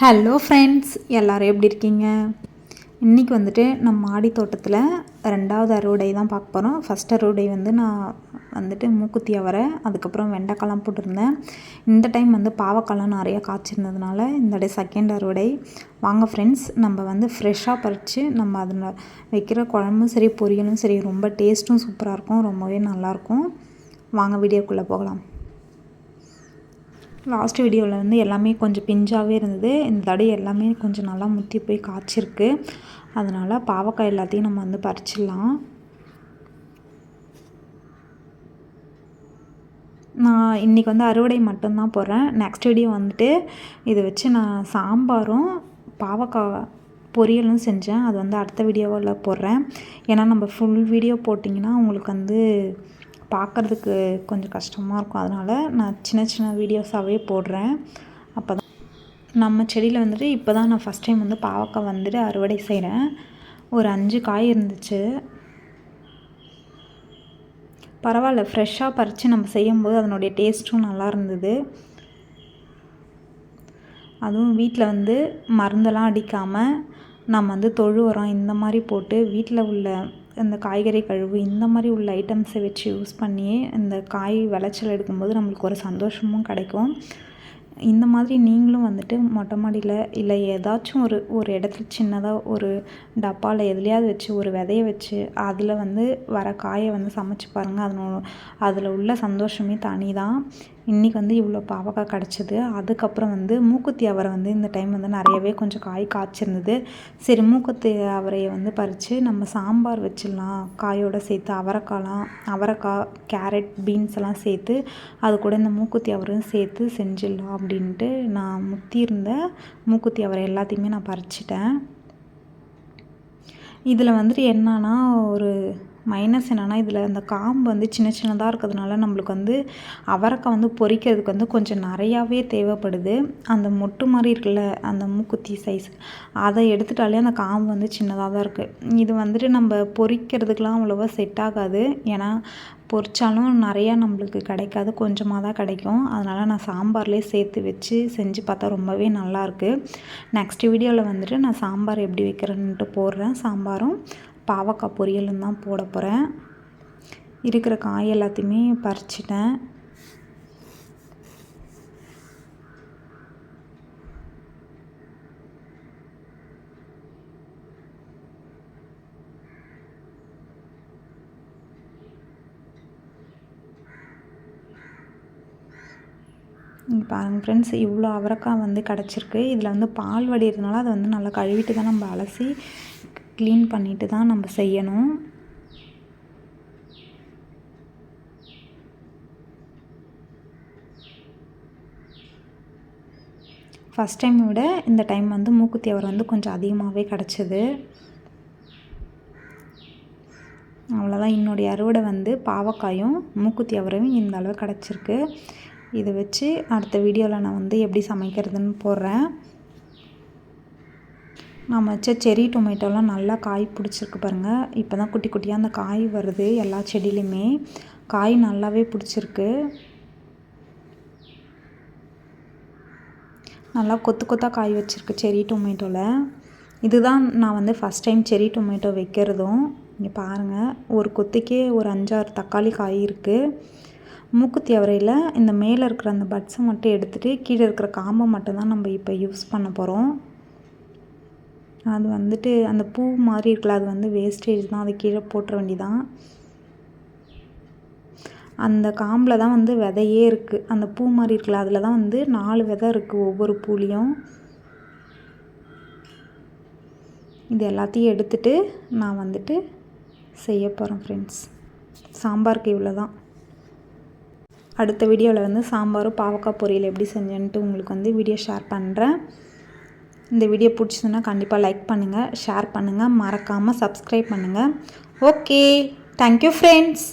Hello friends எல்லோரும் எப்படி இருக்கீங்க? இன்றைக்கி வந்துட்டு நம்ம மாடி தோட்டத்தில் ரெண்டாவது அறுவடை தான் பார்க்க போகிறோம் ஃபஸ்ட் அறுவடை வந்து நான் வந்துட்டு மூக்குத்தி அவரை அதுக்கப்புறம் வெண்டைக்காலம் போட்டிருந்தேன். இந்த டைம் வந்து பாவக்காலம் நிறையா காய்ச்சிருந்ததுனால இந்த டே செகண்ட் அறுவடை. வாங்க ஃப்ரெண்ட்ஸ் நம்ம வந்து ஃப்ரெஷ்ஷாக பறித்து நம்ம அதில் வைக்கிற குழம்பும் சரி பொரியலும் சரி ரொம்ப டேஸ்ட்டும் சூப்பராக இருக்கும். ரொம்பவே நல்லாயிருக்கும் வாங்க வீடியோக்குள்ளே போகலாம். லாஸ்ட் வீடியோவில் வந்து எல்லாமே கொஞ்சம் பிஞ்சாகவே இருந்தது. இந்த தடவை எல்லாமே கொஞ்சம் நல்லா முற்றி போய் காய்ச்சிருக்கு. அதனால் பாவக்காய் எல்லாத்தையும் நம்ம வந்து பறிச்சிடலாம். நான் இன்றைக்கி வந்து அறுவடை மட்டும்தான் போடுறேன். நெக்ஸ்ட் வீடியோ வந்துட்டு இதை வச்சு நான் சாம்பாரும் பாவக்காய் பொரியலும் செஞ்சேன். அது வந்து அடுத்த வீடியோவில் போடுறேன். ஏன்னா நம்ம ஃபுல் வீடியோ போட்டிங்கன்னா உங்களுக்கு வந்து பார்க்குறதுக்கு கொஞ்சம் கஷ்டமாக இருக்கும். அதனால் நான் சின்ன சின்ன வீடியோஸாகவே போடுறேன். அப்போ தான் நம்ம செடியில் வந்துட்டு இப்போ தான் நான் ஃபஸ்ட் டைம் வந்து பாவக்காய் வந்துட்டு அறுவடை செய்கிறேன் ஒரு அஞ்சு காய் இருந்துச்சு. பரவாயில்ல ஃப்ரெஷ்ஷாக பறித்து நம்ம செய்யும்போது அதனுடைய டேஸ்ட்டும் நல்லா இருந்தது. அதுவும் வீட்டில் வந்து மருந்தெல்லாம் அடிக்காமல் நம்ம வந்து தொழு உரம் இந்த மாதிரி போட்டு வீட்டில் உள்ள இந்த காய்கறி கழுவு இந்த மாதிரி உள்ள ஐட்டம்ஸை வச்சு யூஸ் பண்ணியே இந்த காய் விளைச்சல் எடுக்கும்போது நம்மளுக்கு ஒரு சந்தோஷமும் கிடைக்கும். இந்த மாதிரி நீங்களும் வந்துட்டு மொட்டை மாடியில் இல்லை ஏதாச்சும் ஒரு ஒரு இடத்துல சின்னதாக ஒரு டப்பாவில் எதுலையாவது வச்சு ஒரு விதைய வச்சு அதில் வந்து வர காயை வந்து சமைச்சு பாருங்கள் அதனோட அதில் உள்ள சந்தோஷமே தனி தான் இன்றைக்கி வந்து இவ்வளோ பாவக்காய் கிடச்சிது. அதுக்கப்புறம் வந்து மூக்குத்தி அவரை வந்து இந்த டைம் வந்து நிறையவே கொஞ்சம் காய் காய்ச்சிருந்தது. சரி மூக்குத்தி அவரையை வந்து பறித்து நம்ம சாம்பார் வச்சிடலாம். காயோடு சேர்த்து அவரைக்காய்லாம் அவரைக்காய் கேரட் பீன்ஸ் எல்லாம் சேர்த்து அது கூட இந்த மூக்குத்தி அவரையும் சேர்த்து செஞ்சிடலாம். அப்படின்ட்டு நான் முத்தி இருந்த மூக்குத்தி அவரை எல்லாத்தையுமே நான் பறிச்சிட்டேன். இதில் வந்துட்டு என்னன்னா ஒரு மைனஸ் என்னென்னா இதில் அந்த காம்பு வந்து சின்ன சின்னதாக இருக்கிறதுனால நம்மளுக்கு வந்து அவரைக்காய் வந்து பொரிக்கிறதுக்கு வந்து கொஞ்சம் நிறையாவே தேவைப்படுது. அந்த மொட்டு மாதிரி இருக்குல்ல அந்த மூக்குத்தி சைஸ் அதை எடுத்துட்டாலே அந்த காம்பு வந்து சின்னதாக தான் இருக்குது இது வந்துட்டு நம்ம பொறிக்கிறதுக்கெலாம் அவ்வளோவா செட் ஆகாது. ஏன்னா பொறிச்சாலும் நிறையா நம்மளுக்கு கிடைக்காது கொஞ்சமாக தான் கிடைக்கும். அதனால் நான் சாம்பார்லேயே சேர்த்து வச்சு செஞ்சு பார்த்தா ரொம்பவே நல்லாயிருக்கு நெக்ஸ்ட் வீடியோவில் வந்துட்டு நான் சாம்பார் எப்படி வைக்கிறேன்ட்டு போடுறேன். சாம்பாரும் பாவக்காய் பொரியலும் தான் போட போகிறேன் இருக்கிற காய் எல்லாத்தையுமே பறிச்சிட்டேன். இங்கே பாருங்கள் ஃப்ரெண்ட்ஸ் இவ்வளோ அவரைக்காய் வந்து கிடச்சிருக்கு. இதில் வந்து பால் வடிகிறதுனால அதை வந்து நல்லா கழுவிட்டு தான் நம்ம அலசி க்ளீன் பண்ணிவிட்டு தான் நம்ம செய்யணும். ஃபஸ்ட் டைம் விட இந்த டைம் வந்து மூக்குத்தி அவர் வந்து கொஞ்சம் அதிகமாகவே கிடச்சிது. அவ்வளோதான் என்னுடைய அறுவடை வந்து பாவக்காயும் மூக்குத்தி அவரையும் இந்த அளவு கிடச்சிருக்கு. இதை வச்சு அடுத்த வீடியோவில் நான் வந்து எப்படி சமைக்கிறதுன்னு போடுறேன். நான் வச்ச செரி டொமேட்டோலாம் நல்லா காய் பிடிச்சிருக்கு பாருங்கள் இப்போ தான் குட்டி குட்டியாக அந்த காய் வருது எல்லா செடியிலையுமே காய் நல்லாவே பிடிச்சிருக்கு. நல்லா கொத்து கொத்தாக காய் வச்சுருக்கு செரி டொமேட்டோவில் இதுதான் நான் வந்து ஃபஸ்ட் டைம் செரி டொமேட்டோ வைக்கிறதும். இங்கே பாருங்கள் ஒரு கொத்துக்கே ஒரு அஞ்சாறு தக்காளி காய் இருக்குது மூக்குத்தி அவரையில் இந்த மேலே இருக்கிற அந்த பட்ஸை மட்டும் எடுத்துகிட்டு கீழே இருக்கிற காம்பை மட்டும்தான் நம்ம இப்போ யூஸ் பண்ண போகிறோம் அது வந்துட்டு அந்த பூ மாதிரி இருக்குல்ல அது வந்து வேஸ்டேஜ் தான். அது கீழே போட்டுற வேண்டிதான். அந்த காம்பில் தான் வந்து விதையே இருக்குது அந்த பூ மாதிரி இருக்குல்ல அதில் தான் வந்து நாலு விதை இருக்குது ஒவ்வொரு பூலேயும். இது எல்லாத்தையும் எடுத்துகிட்டு நான் வந்துட்டு செய்ய போகிறேன் ஃப்ரெண்ட்ஸ் சாம்பாருக்கு இவ்வளோ தான். அடுத்த வீடியோவில் வந்து சாம்பாரும் பாவக்காய் பொரியல் எப்படி செஞ்சேன்ட்டு உங்களுக்கு வந்து வீடியோ ஷேர் பண்ணுறேன் இந்த வீடியோ பிடிச்சதுன்னா கண்டிப்பாக லைக் பண்ணுங்கள் ஷேர் பண்ணுங்கள் மறக்காமல் சப்ஸ்கிரைப் பண்ணுங்கள் ஓகே தேங்க்யூ ஃப்ரெண்ட்ஸ்